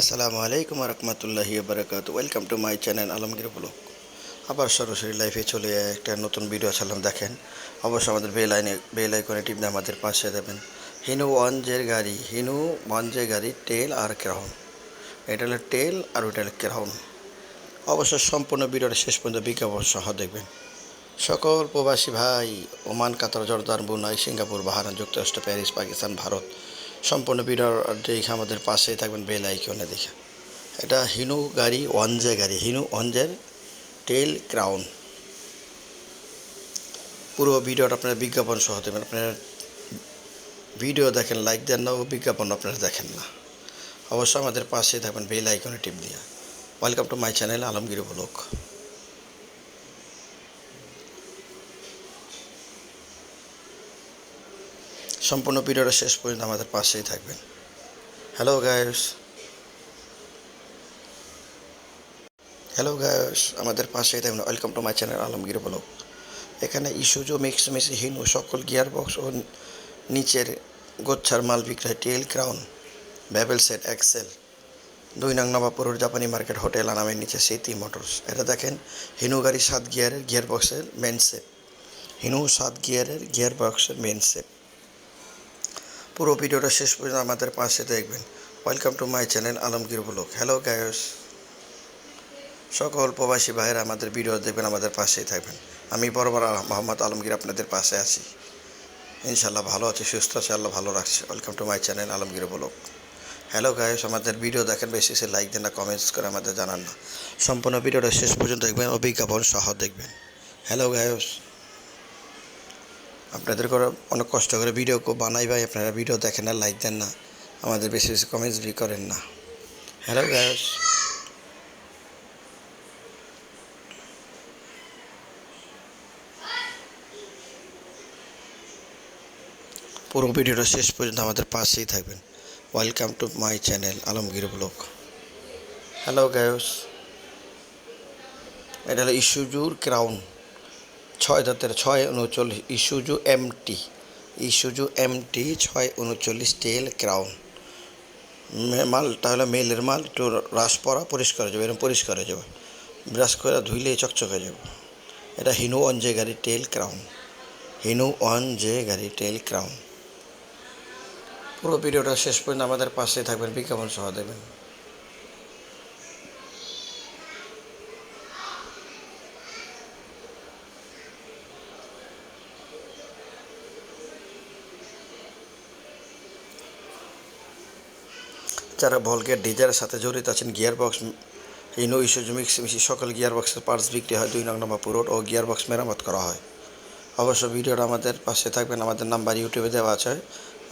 আসসালামু আলাইকুম রহমতুল্লাহি বারকাত welcome to my channel Alamgir blog আবার সরাসরি লাইফে চলে একটা নতুন ভিডিও ছাড়লাম, দেখেন। অবশ্যই আমাদের বেল আইনে, বেল আইকনে টিপে আমাদের পাশে দেবেন। হিনু ওয়ানজের গাড়ি, হিনু ওয়ানজের গাড়ি টেল আর ক্রাউন এটা হলো টেল আর ওটা হলো ক্রাউন অবশ্য সম্পূর্ণ ভিডিওটা শেষ পর্যন্ত বিজ্ঞাপন সহ দেখবেন। সকল প্রবাসী ভাই, Oman, Qatar, Jordan, Brunei, Singapore, Bahrain, যুক্তরাষ্ট্র, প্যারিস, পাকিস্তান, ভারত সম্পূর্ণ ভিডিওর দেখে আমাদের পাশেই থাকবেন বেল আইকনে দেখে। এটা হিনু গাড়ি, ওয়ানজে গাড়ি, হিনু ওয়ানজের টেল ক্রাউন। পুরো ভিডিওটা আপনার বিজ্ঞাপন সহ দেবেন। আপনারা ভিডিও দেখেন, লাইক দেন না, ও বিজ্ঞাপন আপনারা দেখেন না। অবশ্যই আমাদের পাশেই থাকবেন বেল আইকনে টিপ দিয়ে। Welcome to my channel Alamgir blog. সম্পূর্ণ ভিডিওটা শেষ পর্যন্ত আমাদের পাশেই থাকবেন। হ্যালো গায়স হ্যালো গায়স আমাদের পাশেই থাকবেন। Welcome to my channel Alamgir blog এখানে ইস্যুজো মিক্স মিক্স হিনু সকল গিয়ার বক্স ও নিচের গোচ্ছার মাল বিক্রয় tail crown bevel set axle দুই নং নবাবপুরের জাপানি মার্কেট হোটেল নামের নিচে সেতি মোটরস এটা দেখেন হিনু গাড়ি সাত গিয়ারের গিয়ার বক্সের মেন সেট হিনু সাত গিয়ারের গিয়ার বক্সের মেন সেট পুরো ভিডিওটা শেষ পর্যন্ত আমাদের পাশে দেখবেন। Welcome to my channel Alamgir blog hello guys সকল প্রবাসী ভাইয়েরা আমাদের ভিডিও দেখবেন, আমাদের পাশেই থাকবেন। আমি বরাবর মোহাম্মদ আলমগীর আপনাদের পাশে আছি। ইনশাল্লাহ ভালো আছে, সুস্থ আছে, আল্লাহ ভালো রাখছে। Welcome to my channel Alamgir blog hello guys আমাদের ভিডিও দেখেন, বেশি সে লাইক দেন না কমেন্টস করে আমাদের জানান না। সম্পূর্ণ ভিডিওটা শেষ পর্যন্ত দেখবেন ও বিজ্ঞাপন সহ দেখবেন। হ্যালো গায়স আপনাদের করে অনেক কষ্ট করে ভিডিও বানাই ভাই, আপনারা ভিডিও দেখেন না লাইক দেন না। আমাদের বেশি বেশি কমেন্টস করেন না। হ্যালো গ্যাস পুরো ভিডিওটা শেষ পর্যন্ত আমাদের পাশেই থাকবেন। Welcome to my channel Alamgir blog hello guys এটা হলো ইস্যুজুর ক্রাউন ছয় দাঁতের ছয় উনচল্লিশ ইস্যুজু এমটি ইস্যুজু এমটি ছয় উনচল্লিশ টেল ক্রাউন। মে- মালটা হলো মেলের মাল একটু রাস পরা, পরিষ্কার হয়ে যাবে এরকম পরিষ্কার হয়ে যাবে। ব্রাশ করে ধুইলে চকচক হয়ে যাবে। এটা হিনু অন জে গাড়ি tail crown. Hino one J গাড়ি টেল ক্রাউন। পুরো ভিডিওটা শেষ পর্যন্ত আমাদের পাশে থাকবেন, বিজ্ঞাপন সহ দেবেন। যারা ভলগের ডিজারের সাথে জড়িত আছেন gear box Hino Isuzu Mitsubishi সকল গিয়ার বক্সের পার্টস বিক্রি হয় দুই নং নম্বর পুরোট ও গিয়ার বক্স মেরামত করা হয়। অবশ্য ভিডিওটা আমাদের পাশে থাকবেন, আমাদের নাম্বার ইউটিউবে দেওয়া আছে,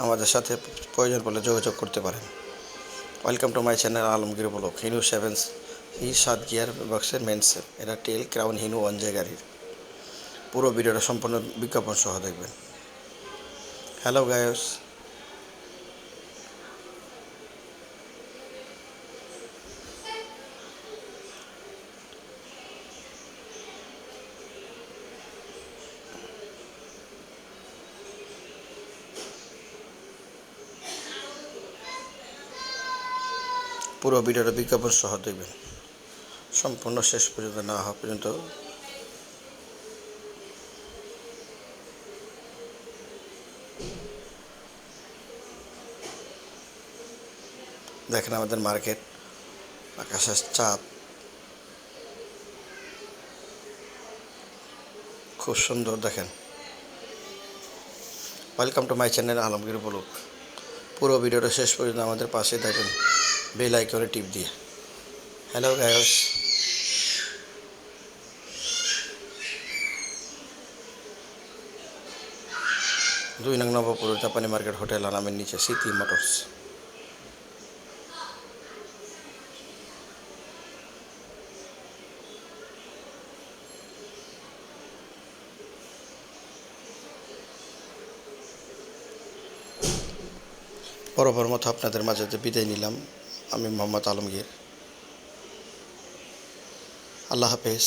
আমাদের সাথে প্রয়োজন পড়লে যোগাযোগ করতে পারেন। Welcome to my channel Alamgir blog Hino seven E সাত গিয়ার বক্সের মেন এটা tail crown Hino one J গাড়ির। পুরো ভিডিওটা সম্পূর্ণ বিজ্ঞাপন সহ দেখবেন। হ্যালো গায়স পুরো ভিডিওটা বিজ্ঞাপন সহ দেখবেন। সম্পূর্ণ শেষ পর্যন্ত না হওয়া পর্যন্ত। দেখেন আমাদের মার্কেট, আকাশের চাঁদ। খুব সুন্দর, দেখেন। Welcome to my channel Alamgir blog পুরো ভিডিওটা শেষ পর্যন্ত আমাদের পাশে থাকবেন। বেল আইকনে টিপ দিয়ে। হ্যালো গায়স দুই নং নবপুর জাপানি মার্কেট হোটেল নামের নিচে, সিটি মোটরস। বরাবর মতো আপনাদের মাঝে বিদায় নিলাম। আমি মোহাম্মদ আলমগীর। আল্লাহ হাফেজ।